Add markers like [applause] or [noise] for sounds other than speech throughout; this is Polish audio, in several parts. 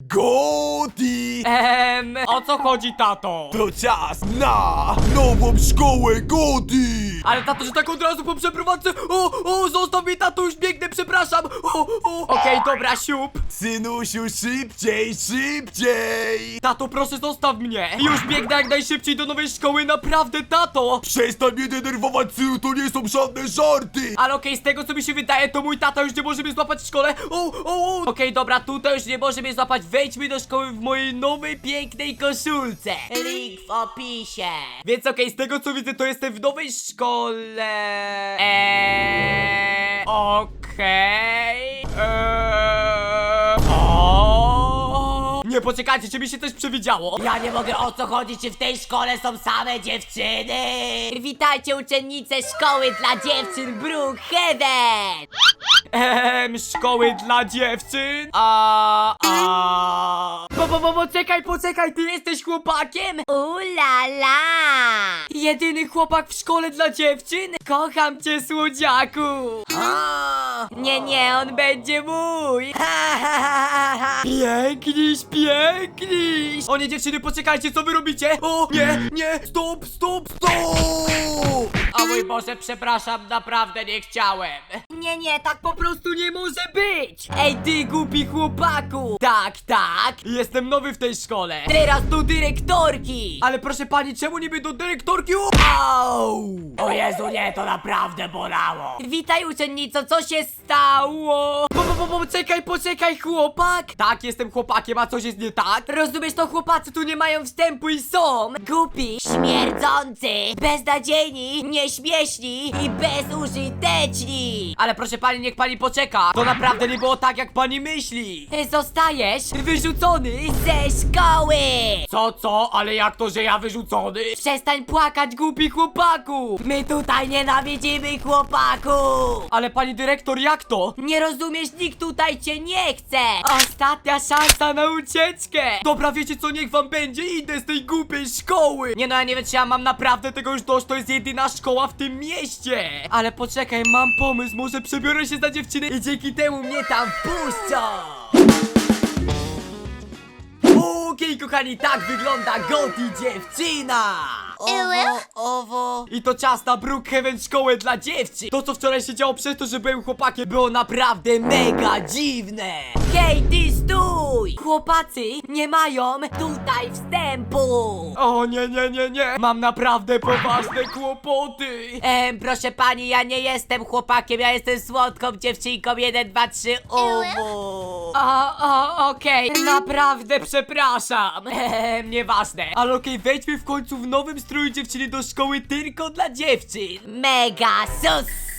Goti! Ehm, o co chodzi, tato? To czas na nową szkołę Goti! Ale tato, że tak od razu po przeprowadzce O, o, zostaw mnie, tato, już biegnę, przepraszam O, o, okej, dobra, siup Synusiu, szybciej, szybciej! Tato, proszę, zostaw mnie Już biegnę jak najszybciej do nowej szkoły, naprawdę, tato Przestań mnie denerwować, synu, to nie są żadne żarty! Ale okej, z tego co mi się wydaje, to mój tata już nie może mnie złapać w szkole O, o, o Okej, dobra, tutaj już nie może mnie złapać Wejdźmy do szkoły w mojej nowej, pięknej koszulce Link w opisie. Więc okej, z tego co widzę, to jestem w nowej szkole. Eee, okej. Eee, o. Nie, poczekajcie, czy mi się coś przewidziało? Ja nie mogę o co chodzi, czy w tej szkole są same dziewczyny. Witajcie uczennice szkoły dla dziewczyn Brookhaven. Ehm, szkoły dla dziewczyn? A, a. Bo, bo, bo, poczekaj, poczekaj, ty jesteś chłopakiem? Ulala. Jedyny chłopak w szkole dla dziewczyn? Kocham cię, słodziaku. Nie, nie, on będzie mój. Piękniś, piękniś! O nie, dziewczyny, poczekajcie, co wy robicie? O, nie, nie, stop, stop, stop! O mój Boże, przepraszam, naprawdę nie chciałem. Nie, nie, tak po prostu nie może być! Ej, ty głupi chłopaku! Tak, tak, jestem nowy w tej szkole. Teraz do dyrektorki. Ale proszę pani, czemu niby do dyrektorki? Au! O Jezu, nie, to naprawdę bolało. Witaj uczennico, co się stało? Bo, bo, bo, bo, czekaj, poczekaj, chłopak! Tak, jestem chłopakiem, a coś jest nie tak? Rozumiesz to, chłopacy tu nie mają wstępu i są głupi, Śmierdzący, beznadziejni, nieśmieszni i bezużyteczni. Ale proszę pani, niech pani poczeka. To naprawdę nie było tak, jak pani myśli. Zostajesz wyrzucony. Ze szkoły. Co, co? Ale jak to, że ja wyrzucony? Przestań płakać, głupi chłopaku! My tutaj nienawidzimy chłopaków. Ale pani dyrektor, jak to? Nie rozumiesz, nikt tutaj cię nie chce. Ostatnia szansa na ucieczkę! Dobra, wiecie co, niech wam będzie, idę z tej głupiej szkoły! Nie no, ja nie wiem, czy ja mam naprawdę tego już dość, to jest jedyna szkoła w tym mieście! Ale poczekaj, mam pomysł, może przebiorę się za dziewczynę i dzięki temu mnie tam Puszczą. Okej, kochani, tak wygląda Goti dziewczyna! Owo, owo. I to czas na Brookhaven szkołę dla dziewczyn! To co wczoraj się działo przez to, że byłem chłopakiem było naprawdę mega dziwne! Hej, ty stój! Chłopacy nie mają tutaj wstępu. O nie, nie, nie, nie! Mam naprawdę poważne kłopoty! Em, proszę pani, ja nie jestem chłopakiem, ja jestem słodką dziewczynką 1, 2, 3, uwu. A, a, okej, naprawdę przepraszam. Ehem, nieważne. Ale okej, wejdźmy w końcu w nowym stroju dziewczyny do szkoły tylko dla dziewczyn. Mega sus!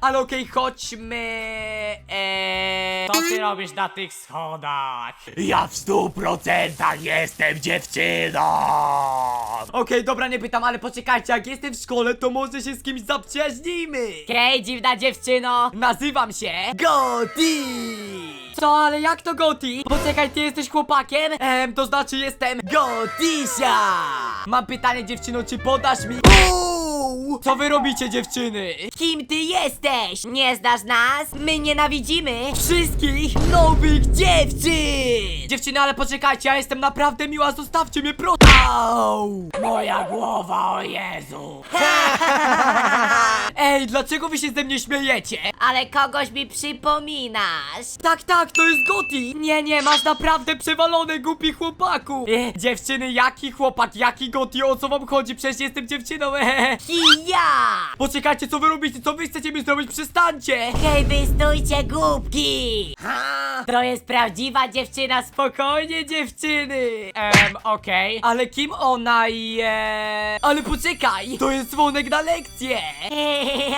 Ale okej, chodźmy. Eee, co ty robisz na tych schodach? Ja w stu procentach jestem dziewczyną! Okej, dobra, nie pytam, ale poczekajcie, jak jestem w szkole, to może się z kimś zaprzyjaźnimy. Hej, dziwna dziewczyno! Nazywam się Goti! Co, ale jak to Goti? Poczekaj, ty jesteś chłopakiem? Ehm, to znaczy jestem Gotisia! Mam pytanie dziewczyno, czy podasz mi... Co wy robicie dziewczyny? Kim ty jesteś? Nie znasz nas? My nienawidzimy Wszystkich nowych dziewczyn! Dziewczyny, ale poczekajcie, ja jestem naprawdę miła, zostawcie mnie proszę! Au! Moja głowa, o Jezu! [laughs] Ej, dlaczego wy się ze mnie śmiejecie? Ale kogoś mi przypominasz. Tak, tak, to jest Goti! Nie, nie, masz naprawdę przewalone, głupi chłopaku! E, dziewczyny, jaki chłopak, jaki Goti, o co wam chodzi? Przecież jestem dziewczyną, [laughs] ehe. I ja! Poczekajcie, co wy robicie, co wy chcecie mi zrobić? Przestańcie! Hej, wy stójcie głupki! To jest prawdziwa dziewczyna Spokojnie, dziewczyny! Em, okej. Ale kim ona jest? Ale poczekaj! To jest dzwonek na lekcję! [laughs]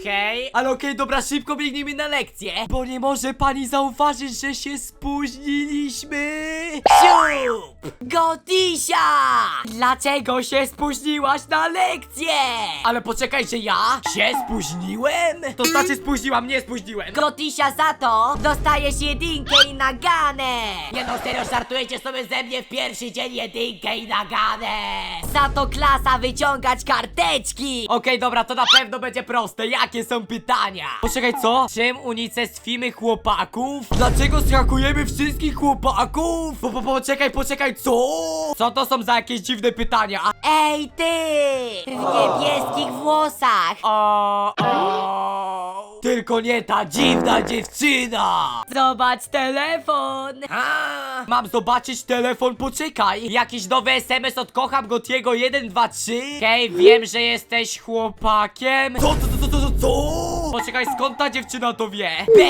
Okej, ale okej, dobra, szybko biegnijmy na lekcję, bo nie może pani zauważyć, że się spóźniliśmy. Siup! Gotisia! Dlaczego się spóźniłaś na lekcję? Ale poczekaj, że ja się spóźniłem? To znaczy spóźniłam, nie spóźniłem. Gotisia za to dostajesz jedynkę i naganę! Nie no, serio, żartujecie sobie ze mnie w pierwszy dzień jedynkę i naganę! Za to klasa wyciągać karteczki! Okej, dobra, to na pewno będzie proste. proste, jakie są pytania? Poczekaj, co? Czym unicestwimy chłopaków? Dlaczego skakujemy wszystkich chłopaków? Po, po, poczekaj, poczekaj, co? Co to są za jakieś dziwne pytania? Ej ty! W niebieskich włosach! O, o, tylko nie ta dziwna dziewczyna! Zobacz telefon! A, mam zobaczyć telefon, poczekaj! Jakiś nowy SMS od Kocham Gotiego 123? Okej, wiem, że jesteś chłopakiem. Co, co, co, co, co, co? Poczekaj, skąd ta dziewczyna to wie? B!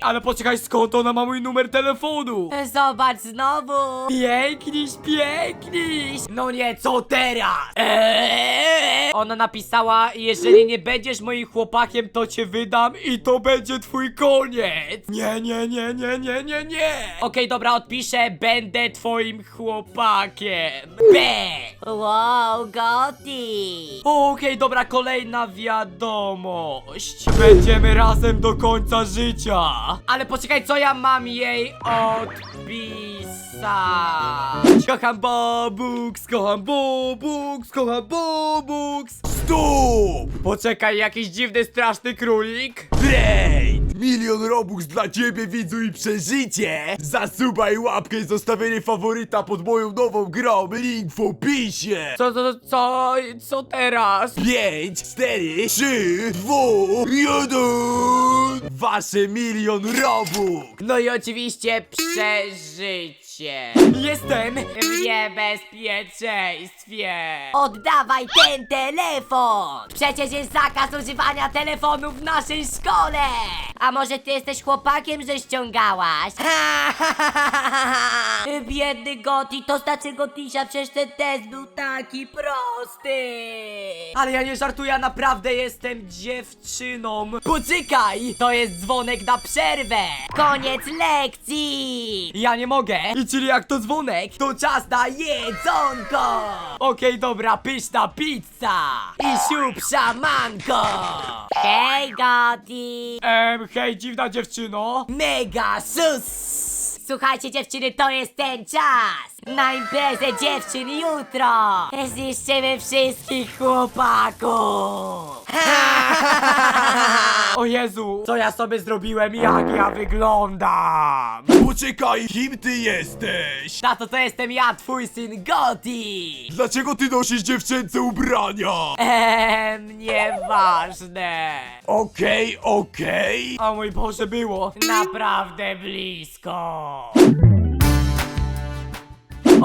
Ale poczekaj, skąd ona ma mój numer telefonu? Zobacz znowu! Piękniś, piękniś! No nie, co teraz? Eee! Ona napisała, jeżeli nie będziesz moim chłopakiem, to cię wydam i to będzie twój koniec! Nie, nie, nie, nie, nie, nie, nie! Okej, dobra, odpiszę, będę twoim chłopakiem. B! Wow, Goti! Okej, dobra, kolejna wiadomość. Będziemy razem do końca życia. Ale poczekaj, co ja mam jej odpisać? Kocham Bobux, kocham Bobux, kocham Bobux. Stop! Poczekaj, jakiś dziwny, straszny królik. Brain! Milion robux dla ciebie widzu i przeżycie! Zasubaj łapkę i zostawienie faworyta pod moją nową grą, link w opisie! Co, co, co, co teraz? 5, 4, 3, 2, 1 Wasze milion robux! No i oczywiście przeżycie. Jestem w niebezpieczeństwie. Oddawaj ten telefon! Przecież jest zakaz używania telefonu w naszej szkole! A może ty jesteś chłopakiem, że ściągałaś? [laughs] Biedny Goti, to znaczy Gotisia, przecież ten test był taki prosty! Ale ja nie żartuję, ja naprawdę jestem dziewczyną. Poczekaj! To jest dzwonek na przerwę. Koniec lekcji! Ja nie mogę. I czyli jak to dzwonek, to czas na jedzonko. Okej, dobra, pyszna pizza. I siup szamanko. Hej Goti! Em, hej, dziwna dziewczyno. Mega sus! Słuchajcie dziewczyny, to jest ten czas! Na imprezę dziewczyn jutro! Zniszczymy wszystkich chłopaków! [laughs] O Jezu, co ja sobie zrobiłem, jak ja wyglądam. Poczekaj, kim ty jesteś? Tato, to jestem ja, twój syn Goti. Dlaczego ty nosisz dziewczęce ubrania? Ehm, nieważne. Okej, okej O mój Boże, było naprawdę blisko.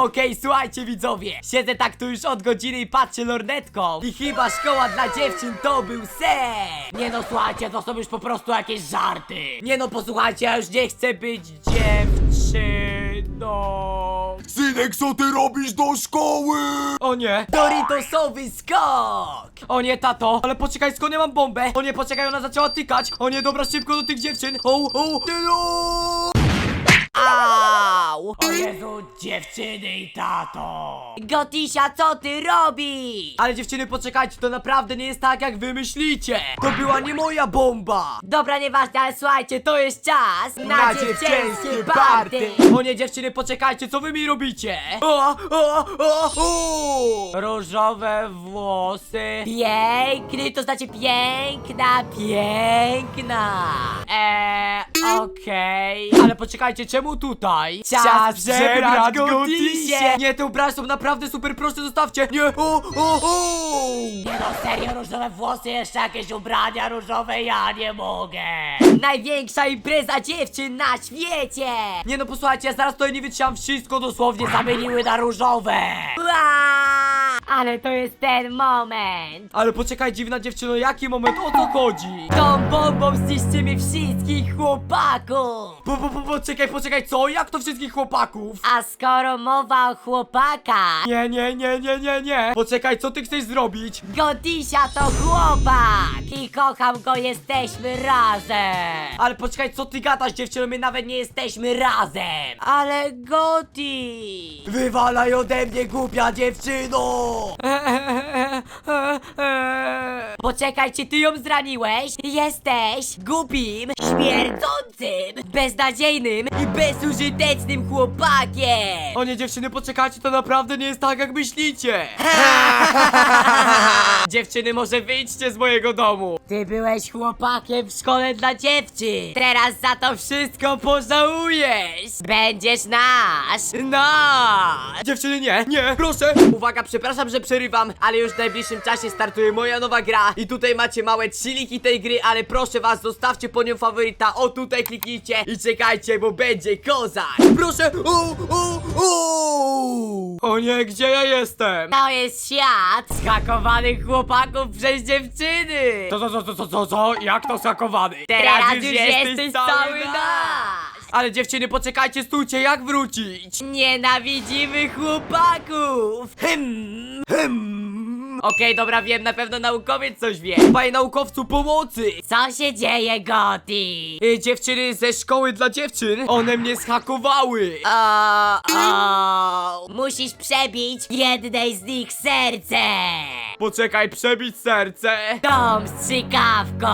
Okej, słuchajcie widzowie, siedzę tak tu już od godziny i patrzę lornetką i chyba szkoła dla dziewczyn to był sen. Nie no, słuchajcie, to są już po prostu jakieś żarty. Nie no, posłuchajcie, ja już nie chcę być dziewczyną. Synek, co ty robisz do szkoły? O nie! Doritosowy skok! O nie, tato! Ale poczekaj, skąd ja mam bombę? O nie, poczekaj, ona zaczęła tykać! O nie, dobra, szybko do tych dziewczyn! O, o! no! Au! O Jezu, dziewczyny i tato! Gotisia, co ty robisz? Ale dziewczyny, poczekajcie, to naprawdę nie jest tak, jak wy myślicie! To była nie moja bomba! Dobra, nieważne, ale słuchajcie, to jest czas na, dziewczęskie party! O nie, dziewczyny, poczekajcie, co wy mi robicie? O, o, o, o! Różowe włosy... Piękny, to znaczy piękna, piękna! Eee, okej. Ale poczekajcie, czemu tutaj? Czas przebrać Gotisię! Nie, te ubrania są naprawdę super proste, zostawcie! Nie, o, o, o! Nie no, serio, różowe włosy, jeszcze jakieś ubrania różowe, ja nie mogę! Największa impreza dziewczyn na świecie! Nie no, posłuchajcie, ja zaraz tutaj nie wytrzymam wszystko dosłownie zamieniły na różowe! Ua! Ale to jest ten moment! Ale poczekaj, dziwna dziewczyno, jaki moment, o co chodzi? Tą bombą zniszczymy wszystkich chłopaków! Po, po, po, poczekaj, poczekaj, co? Jak to wszystkich chłopaków? A skoro mowa o chłopakach, Nie, nie, nie, nie, nie, nie! Poczekaj, co ty chcesz zrobić? Gotisia to chłopak! I kocham go, jesteśmy razem! Ale poczekaj, co ty gadasz, dziewczyno, my nawet nie jesteśmy razem! Ale Goti! Wywalaj ode mnie, głupia dziewczyno! อ e. Poczekaj, czy ty ją zraniłeś? Jesteś głupim, śmierdzącym, beznadziejnym i bezużytecznym chłopakiem! O nie, dziewczyny, poczekajcie, to naprawdę nie jest tak, jak myślicie. [laughs] dziewczyny, może wyjdźcie z mojego domu. Ty byłeś chłopakiem w szkole dla dziewczyn! Teraz za to wszystko Pożałujesz. będziesz nasz! Na! Dziewczyny, nie, nie, proszę! Uwaga, przepraszam, że przerywam, ale już w najbliższym czasie startuje moja nowa gra i tutaj macie małe chilliki tej gry, ale proszę was, zostawcie po nią faworyta, o tutaj kliknijcie i czekajcie, bo będzie kozak! Proszę! O, o, o! O nie, gdzie ja jestem? To jest świat zhakowanych chłopaków przez dziewczyny! Co, co, co, co, co, co, co? Jak to skakowany? Teraz już jesteś cały nasz! Ale dziewczyny, poczekajcie, stójcie, jak wrócić? Nienawidzimy chłopaków! Hmm, hmm. Okej, dobra, wiem, na pewno naukowiec coś wie. Panie naukowcu, pomocy! Co się dzieje, Goti? Y, dziewczyny ze szkoły dla dziewczyn, one mnie zhakowały. O, o, musisz przebić jednej z nich serce! Poczekaj, przebić serce. Dom z strzykawką!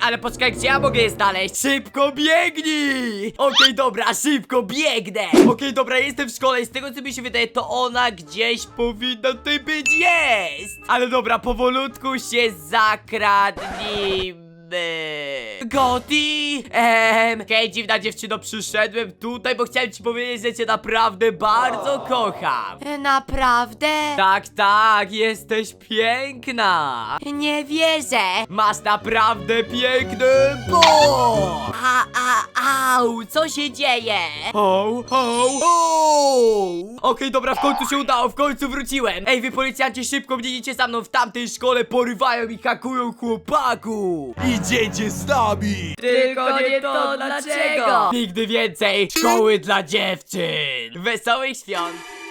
Ale poczekaj, gdzie ja mogę je znaleźć? Szybko biegnij! Okej, dobra, szybko biegnę! Okej, dobra, jestem w szkole i z tego co mi się wydaje, to ona gdzieś powinna tutaj być, jest! Ale dobra, powolutku się zakradnijmy. Goti! Ehm, hej dziwna dziewczyno, przyszedłem tutaj, bo chciałem ci powiedzieć, że cię naprawdę bardzo kocham. Naprawdę? Tak, tak, jesteś piękna! Nie wierzę! Masz naprawdę piękny bok! A, a, au, co się dzieje? Ho, ho, ho! Okej, dobra, w końcu się udało, w końcu wróciłem! Ej, wy policjanci, szybko biegnijcie za mną w tamtej szkole, porywają i hakują chłopaków! Idziecie z nami! Tylko nie to dlaczego! Nigdy więcej szkoły dla dziewczyn! Wesołych świąt!